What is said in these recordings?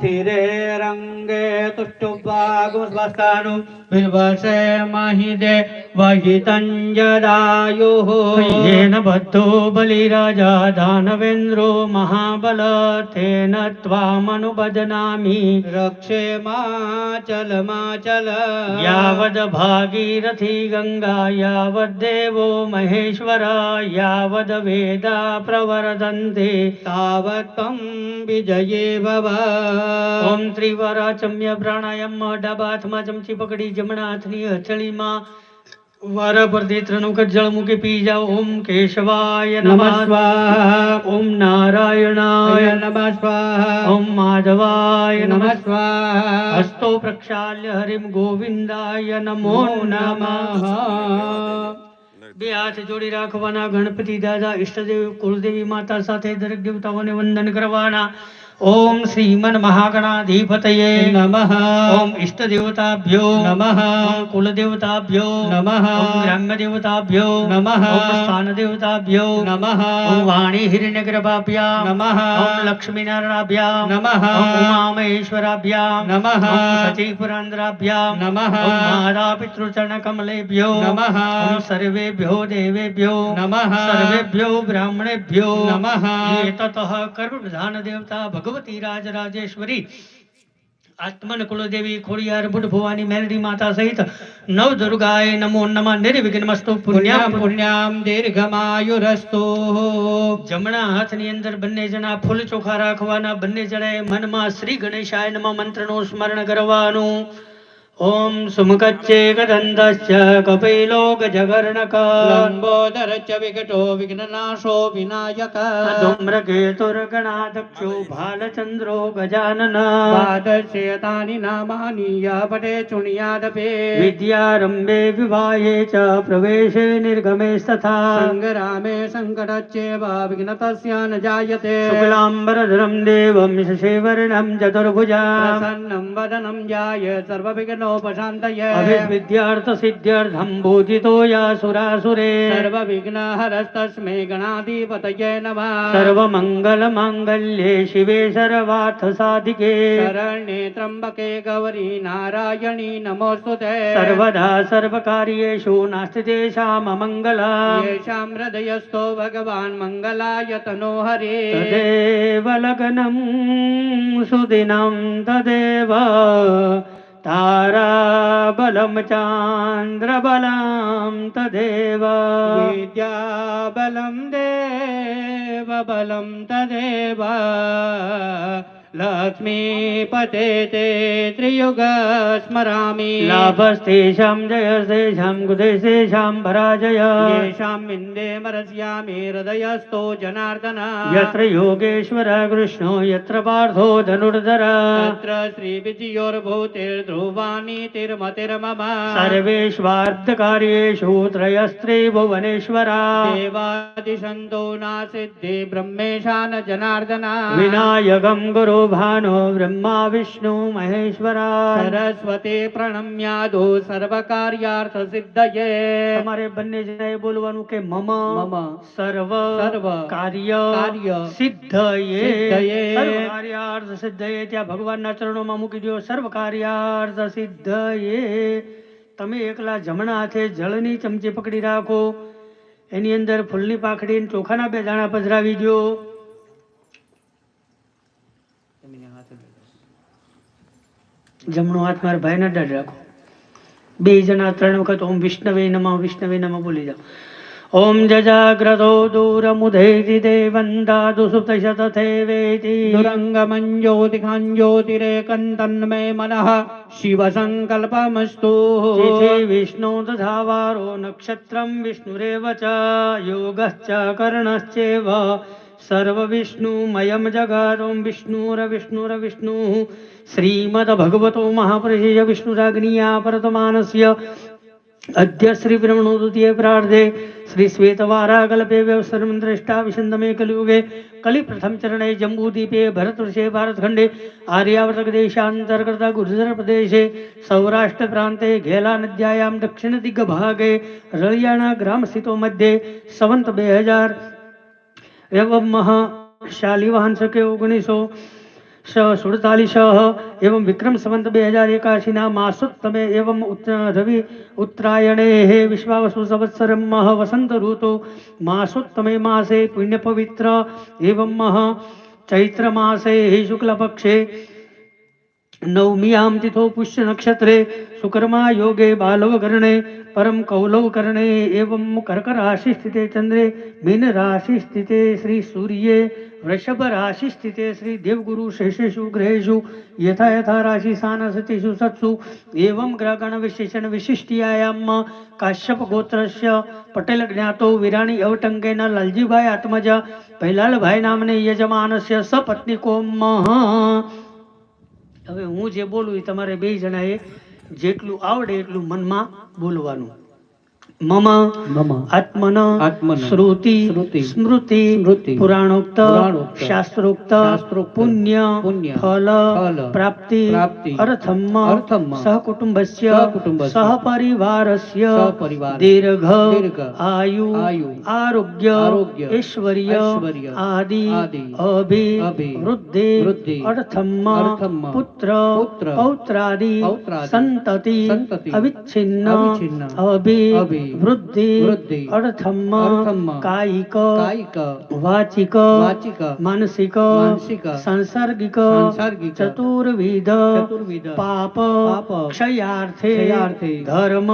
शिरे रङ्गे तुष्टुवागुस्वस्तानु बिल्वसे महिदे वहितञ्जदायुः येन बद्धो बलिराजा दानवेन्द्रो महाबल तेन त्वामनुबदनामि रक्षे माचल माचल। यावद् भागीरथी गंगा यदेव महेश्वरा यावद् वेदा प्रवरदे तावत् त्वं विजये त्रिवरा चम्य त्रिवराचम्य प्राणायाम डाबात्मा चमची पकड़ी जमना हाथनी वारपर्देत्रनुकज्जल मुखि पीज ओम केशवाय नमः स्वाहा ओम नारायणाय नमः स्वाहा ओम माधवाय नमः स्वाहा हस्तो प्रक्षाल्य हरिम गोविंदाय नमो नमः બે હાથ જોડી રાખવાના ગણપતિ દાદા ઈષ્ટદેવ કુલદેવી માતા સાથે દરેક દેવતાઓને વંદન કરવાના ओम श्रीमन महागणाधिपत नम ओम इष्ट देवताभ्यो नम ओम कुल देवताभ्यो नम ओम ग्राम्य देवताभ्यो नमः स्थान देवताभ्यो नमः वाणी हिरण्यगर्भाभ्या नमः नम लक्ष्मी नारायणाभ्या नमः ओम उमा महेश्वराभ्या नमः ओम सची माता पितृचरण कमलेभ्यो नमः सर्वेभ्यो देवेभ्यो नम सर्वेभ्यो ब्राह्मणेभ्यो नमः एततः कर्म प्रधान देवता ભગવતી રાજરાજેશ્વરી. આત્મન કુલદેવી ખોડિયાર બુટ ભવાની મેલડી માતા સહિત નવ દુર્ગાય નમો નમઃ નિર્વિઘ્નમસ્તુ પુણ્યામ પુણ્યામ દીર્ઘમાયુરસ્તુ. જમણા હાથની અંદર બંને જણા ફૂલ ચોખા રાખવાના. બંને જણાએ મનમાં શ્રી ગણેશાય નમ મંત્રનું સ્મરણ કરવાનું. ओम सुमकच्चे ॐ सुमुखच्चेकदन्तश्च कपिलोकजगर्णका लम्बोदर च विकटो विघ्ननाशो विनायक। धूम्रकेतुर्गणादक्षो भालचन्द्रो गजानन। पादश्रियतानि नामानीया पटे चुनियादपे विद्यारम्भे विवाहे च प्रवेशे निर्गमे तथा सङ्ग्रामे सङ्कटच्चेव विघ्नतस्य न जायते। शुक्लाम्बरधरं देवं शशिवर्णं चतुर्भुजा प्रसन्नं वदनं जाय सर्वविघ्न प्रशान्तये अभिविद्यार्थ सिद्ध्यर्थं भूजितो यासुरासुरे नमः शिवे सर्वार्थसाधिके। शरण्ये त्र्यम्बके गौरी नारायणी नमोऽस्तु सर्वदा सर्व कार्येषु नास्ति तेषाममङ्गला येषां हृदयस्थो भगवान् मङ्गलाय तनो हरे तदेव लग्नं सुदिनं तदेव ताराबलं चान्द्रबलं तदेव। विद्याबलम देव बलम तदेव। लक्ष्मी पते ते त्रियुग स्मरामि लाभस्तेषां जयस्तेषां कुदेशेषां भराजय येषाम् इन्दे मरस्यामि हृदयस्थो जनार्दन। यत्र योगेश्वर कृष्णो यत्र पार्थो धनुर्धर। तत्र श्रीविजयोर्भूतिर्ध्रुवाणि तिर्मतिर्मम सर्वेष्वार्थकार्येषु त्रयस्त्री भुवनेश्वरा देवादिशन्तो नासिद्धि ब्रह्मेशान जनार्दना। विनायकं गुरु भानो ब्रह्मा विष्णु महेश्वरा સરસ્વતી પ્રણમ્યાદો સર્વકાર્યાર્થસિદ્ધયે તમારે બંને જણાએ બોલવાનું કે મમ મમ સર્વ સર્વ કાર્ય કાર્ય સિદ્ધયે સિદ્ધયે સર્વ કાર્યાર્થ સિદ્ધયે ત્યાં ભગવાનના ચરણોમાં મૂકી દો સર્વ કાર્યાર્થ સિદ્ધયે તમે એકલા જમણા હાથે જળની ચમચી પકડી રાખો એની અંદર ફૂલની પાખડી અને ચોખાના બે દાણા પધરાવી દો જમણો હાથ મારા ભાઈને અડડ રાખો બે જણા ત્રણ વખત ઓમ વિષ્ણવે નમઃ વિષ્ણવે નમઃ બોલી જાઓ ઓમ જજાગ્રતો દૂરમુધેતિ દેવંદા દુસુપ્તશતથે વેતિ દુરંગમંજ્યોતિખાંજ્યોતિરેકન્તન્મે મનઃ શિવસંકલ્પમસ્તુ વિષ્ણુ તથા વારો નક્ષત્રમ વિષ્ણુરેવ ચ યોગશ્ચ કર્ણશ્ચેવ सर्वविष्णुमयं जगदों विष्णुरविष्णुरविष्णुः। श्रीमद्भगवतो महापुरुषेय विष्णुराग्नीया परतमानस्य अद्य श्रीब्रह्मणो द्वितीये प्रार्धे श्री श्वेतवाराकल्पे व्यवसरं द्रष्टा विशन्दमे कलियुगे कलिप्रथम चरणे जम्बूद्वीपे भरतवर्षे भारतखण्डे आर्यावर्तकदेशान्तर्गत गुर्जरप्रदेशे सौराष्ट्रप्रान्ते घेलानद्यायां दक्षिणदिग्भागे रळियाणा ग्रामस्थितो मध्ये संवत બે હજાર એવમઃ શાલિવાહન સકે ઓગણીસો સ સુડતાલીસ એવં વિક્રમ સંવંત બે હજાર એકાશીના માસોત્તમે એવં ઉત્ત રવિ ઉત્તરાયણે હે વિશ્વાવસુ સંવત્સરમ વસંત ઋતુ માસોત્તમે માસે પુણ્ય પવિત્ર એવં ચૈત્ર માસે શુક્લપક્ષે नवमीयां तिथो पुष्यनक्षत्रे सुकर्मा योगे बालवकरणे परम कौलवकरणे एवं कर्कराशिस्थिते चंद्रे मीन राशिस्थिते श्री सूर्य, वृषभ राशिस्थिते श्री देवगुरु शेषेषु ग्रहेशु यथा यथा राशि सानसतिषु सत्सु, एवं ग्रहगणविशेषण विशिष्टियायां काश्यपगोत्रस्य पटेल ज्ञातो, विराणी लालजी भाई आत्मजा पहलाल भाई नाम यजमान से सपत्नी को महा હવે હું જે બોલું એ તમારે બે જણાએ જેટલું આવડે એટલું મનમાં બોલવાનું. मम मम आत्मन आत्मन श्रुति श्रुति स्मृति स्मृति पुराणोक्त शास्त्रोक्त पुण्य पुण्य फल प्राप्ति अर्थम अर्थम सहकुटुम्बस्य सहपरिवारस्य दीर्घ आयु आयु आरोग्य आरोग्य ऐश्वर्य आदि अभि वृद्धि वृद्धि अर्थम अर्थम पुत्र पुत्र पौत्रादि संतति अविच्छिन्न अभि वृद्धि अर्थम कायिक वाचिक मानसिक संसर्गिक सांसर्गिक चतुर्विध पाप क्षयार्थे धर्म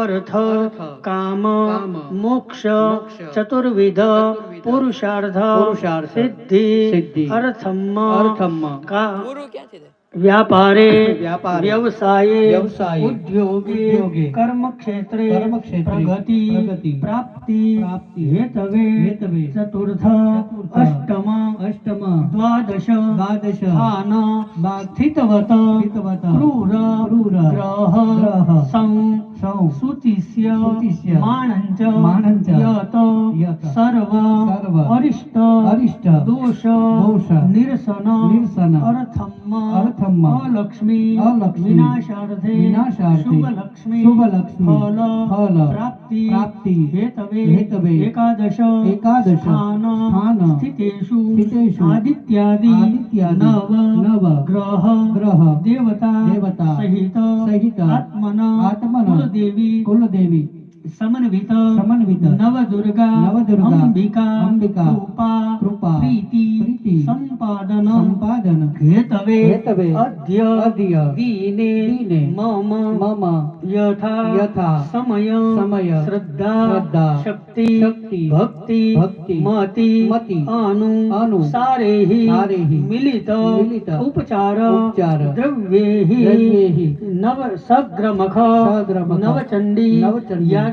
अर्थ काम मोक्ष चतुर्विध पुरुषार्थ सिद्धि सिद्धि अर्थम अर्थम का व्यापारे व्यवसाय व्यवसाये व्यवसाये उद्योगे कर्म क्षेत्र कर्म प्रगति प्रगति प्राप्ति प्राप्ति हेतवे हेतवे चतुर्थ अष्टम अष्टम द्वादश द्वादश स्थान स्थितवत स्थितवत क्रूर क्रूर ग्रह ग्रह सं यत यत सर्व सर्व अरिष्ट अरिष्ट दोष दोष निरसन निरसन अर्थम ब्रह्म। लक्ष्मी अलक्ष्मी। विनाशार्थे। विनाशार्थे। शुभ लक्ष्मी शुभ लक्ष्मी फल। फल। प्राप्ति। प्राप्ति। हेतवे। हेतवे। एकादश। एकादश। स्थान। स्थितेषु। स्थितेषु। आदित्यादि। आदित्यादि। नव। नव। ग्रह। ग्रह। देवता। देवता। सहित। सहित। आत्मना। आत्मना। कुलदेवी। कुलदेवी। समन्वित समन्वित नव दुर्गा नव दुर्गा अंबिका अंबिका कृपा कृपा प्रीति प्रीति संपादन संपादन हेतवे हेतवे अद्य अद्य दीने दीने मम मम यथा यथा समय समय श्रद्धा श्रद्धा शक्ति शक्ति भक्ति भक्ति मति मति अनु अनु सारे ही सारे ही मिलित मिलित उपचार उपचार द्रव्ये ही द्रव्ये ही नव सग्रमख सग्रमख नवचंडी नवचंडी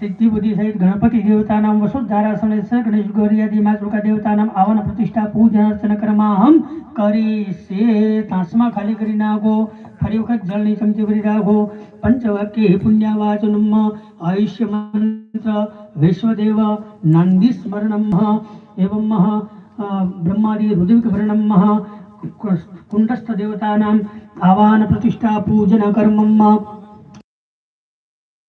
સિદ્ધિ બુદ્ધિ સહિત ગણપતિ દેવતાનામ વસુધારાસને સ ગણેશ ગૌરી આદિ માતૃકા દેવતાનામ આવન પ્રતિષ્ઠા પૂજન અર્ચન કર્માહમ કરીશે તાંસમાં ખાલી કરી નાખો ફરી વખત જળની ચમચી ભરી રાખો પંચવાક્ય પુણ્યવાચનમ આયુષ્ય મંત્ર વિશ્વદેવ નંદી સ્મરણમ એવમ બ્રહ્માદि રુદ્રિક ભરણમ કુંડસ્થ દેવતાનામ